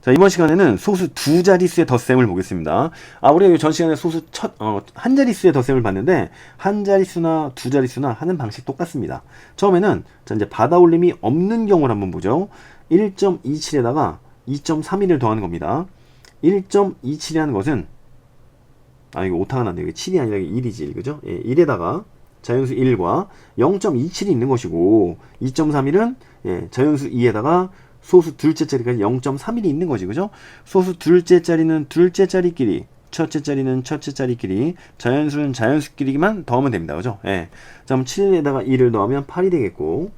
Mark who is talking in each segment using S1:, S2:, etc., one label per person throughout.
S1: 자, 이번 시간에는 소수 두 자릿수의 덧셈을 보겠습니다. 아, 우리가 전 시간에 소수 첫, 어, 한 자릿수의 덧셈을 봤는데, 한 자릿수나 두 자릿수나 하는 방식 똑같습니다. 처음에는, 자, 이제 받아올림이 없는 경우를 한번 보죠. 1.27에다가 2.31을 더하는 겁니다. 1.27이라는 것은, 아, 이거 오타가 났네. 이게 7이 아니라 이게 1이지, 그죠? 예, 1에다가 자연수 1과 0.27이 있는 것이고, 2.31은, 예, 자연수 2에다가 소수 둘째 자리까지 0.31이 있는 거지, 그죠? 소수 둘째 자리는 둘째 자리끼리, 첫째 자리는 첫째 자리끼리, 자연수는 자연수끼리만 더하면 됩니다, 그죠? 예. 자, 그럼 7에다가 2를 더하면 8이 되겠고,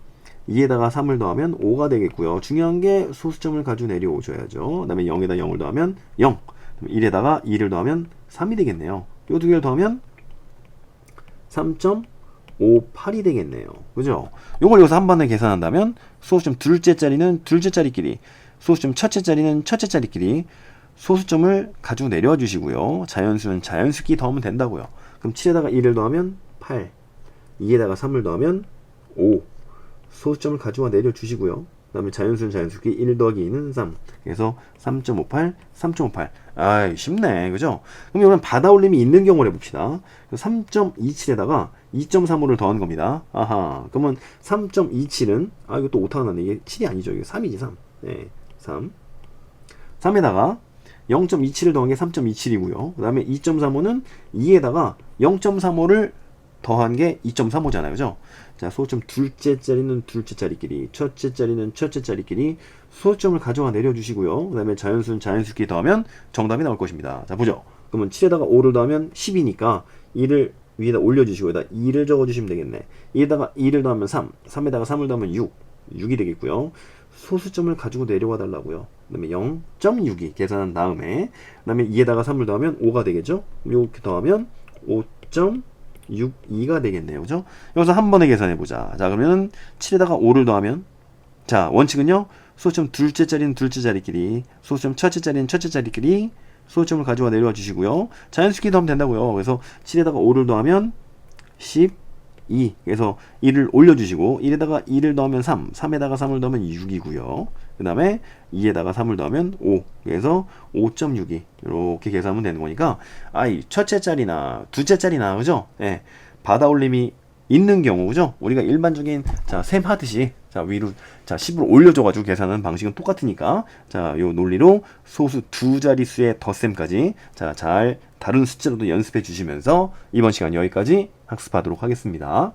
S1: 2에다가 3을 더하면 5가 되겠고요. 중요한 게 소수점을 가지고 내려오셔야죠. 그 다음에 0에다 0을 더하면 0. 1에다가 2를 더하면 3이 되겠네요. 요 두 개를 더하면 3.58이 되겠네요. 그죠? 요걸 여기서 한 번에 계산한다면 소수점 둘째 자리는 둘째 자리끼리, 소수점 첫째 자리는 첫째 자리끼리 소수점을 가지고 내려와 주시고요. 자연수는 자연수끼리 더하면 된다고요. 그럼 7에다가 2를 더하면 8, 2에다가 3을 더하면 5. 소수점을 가져와 내려 주시고요. 그 다음에 자연수는 자연수끼리 1 더하기 2는 3. 그래서 3.58, 3.58. 아이, 쉽네. 그죠? 그럼 이번엔 받아올림이 있는 경우를 해봅시다. 3.27에다가 2.35를 더한 겁니다. 아하. 그러면 3.27은, 아, 이거 또 오타가 났네. 이게 7이 아니죠. 이게 3이지, 3. 네, 3. 3에다가 0.27을 더한 게 3.27이고요. 그 다음에 2.35는 2에다가 0.35를 더한 게 2.35잖아요. 그죠? 자, 소수점 둘째 자리는 둘째 자리끼리, 첫째 자리는 첫째 자리끼리 소수점을 가져와 내려주시고요. 그 다음에 자연수는 자연수끼리 더하면 정답이 나올 것입니다. 자, 보죠. 그러면 7에다가 5를 더하면 10이니까 2를 위에다 올려주시고 여기다 2를 적어주시면 되겠네. 2에다가 2를 더하면 3, 3에다가 3을 더하면 6, 6이 되겠고요. 소수점을 가지고 내려와 달라고요. 그 다음에 0.6이 계산한 다음에 그 다음에 2에다가 3을 더하면 5가 되겠죠? 이렇게 더하면 5.62가 되겠네요. 그죠? 여기서 한 번에 계산해 보자. 자, 그러면 7에다가 5를 더하면 자, 원칙은요. 소수점 둘째 자리는 둘째 자리끼리, 소수점 첫째 자리는 첫째 자리끼리 소수점을 가져와 내려와 주시고요. 자연수끼리 더하면 된다고요. 그래서 7에다가 5를 더하면 12. 그래서 1을 올려주시고 1에다가 2를 더하면 3, 3에다가 3을 더하면 6이고요. 그 다음에 2에다가 3을 더하면 5. 그래서 5.62 이렇게 계산하면 되는 거니까 아이 첫째 자리나 둘째 자리나 그죠? 예. 받아올림이 있는 경우 그죠? 우리가 일반적인 자, 셈 하듯이 자, 위로 자, 10을 올려줘 가지고 계산하는 방식은 똑같으니까 자, 요 논리로 소수 두 자릿수의 덧셈까지 자, 잘 다른 숫자로도 연습해 주시면서 이번 시간 여기까지 학습하도록 하겠습니다.